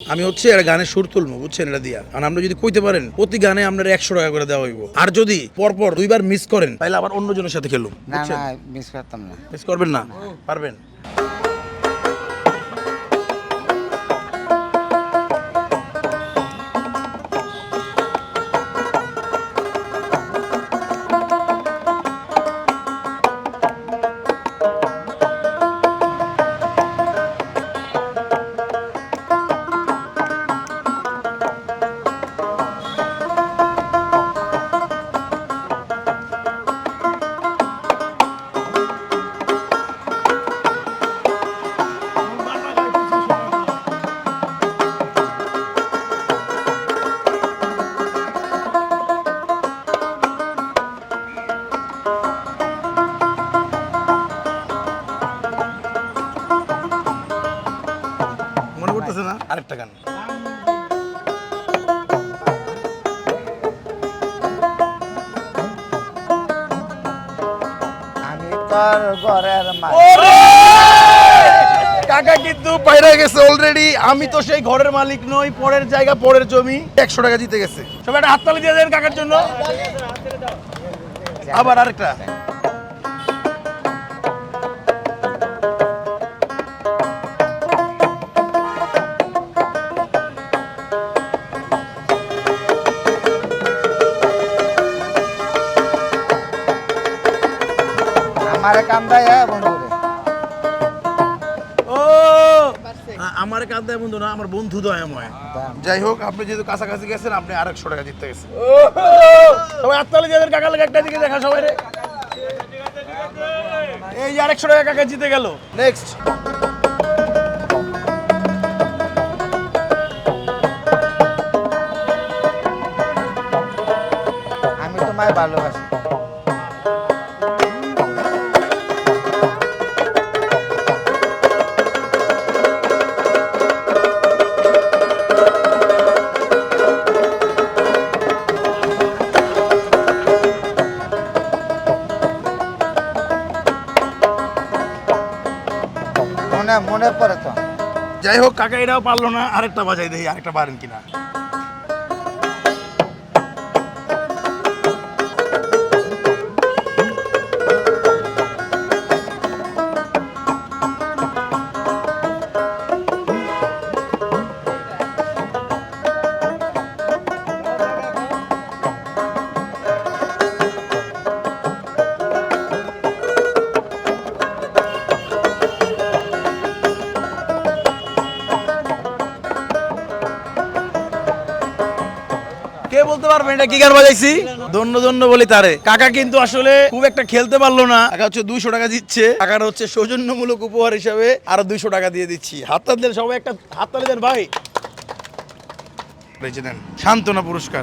আমি হচ্ছে একটা গানের সুর তুলবো বুঝছেন এটা দিয়া। আর আমরা যদি কইতে পারেন প্রতি গানে আপনার একশো টাকা করে দেওয়া হইব। আর যদি পরপর দুইবার মিস করেন তাহলে আবার অন্যজনের সাথে খেলুম না না মিস করতাম না। মিস করবেন না। পারবেন? আরেকটা গান। আমি তোর ঘরের মা কাকা কিন্তু বাইরে গেছে অলরেডি আমি তো সেই ঘরের মালিক নই পরের জায়গা পরের জমি। একশো টাকা জিতে গেছে। সবাই একটা হাততালি দিয়ে দেন কাকার জন্য। আবার আরেকটা। কান্দায় হ্যাঁ বন্ধু রে ও! আমার কাঁদায় বন্ধু না আমার বন্ধু দয়াময়। যাই হোক আপনি যেহেতু কাছাকাছি গেছেন আপনি আরেকশো টাকা জিততে গেছেন। সবাই হাততালি দিয়ে দেন কাকা লাগে একটা দিকে দেখা সবাই রে। এই যে আরেকশো টাকা কাকা জিতে গেল। নেক্সট আমি তোমায় ভালোবাসি। মনে মনে পড়ে তো। যাই হোক, কাকা, এটাও পারল না। আরেকটা বাজাই দেখি, আরেকটা পারেন কিনা। বলতে পারবেন এটা কি গান বাজাইছি? ধন্য ধন্য বলি তারে। কাকা কিন্তু আসলে খুব একটা খেলতে পারল না। কাকা হচ্ছে দুইশো টাকা দিচ্ছে। কাকার হচ্ছে সৌজন্যমূলক উপহার হিসাবে আরও দুইশো টাকা দিয়ে দিচ্ছি। হাততালি দেন সবাই, একটা হাততালি দেন ভাই। বেঁচে দেন। পুরস্কার।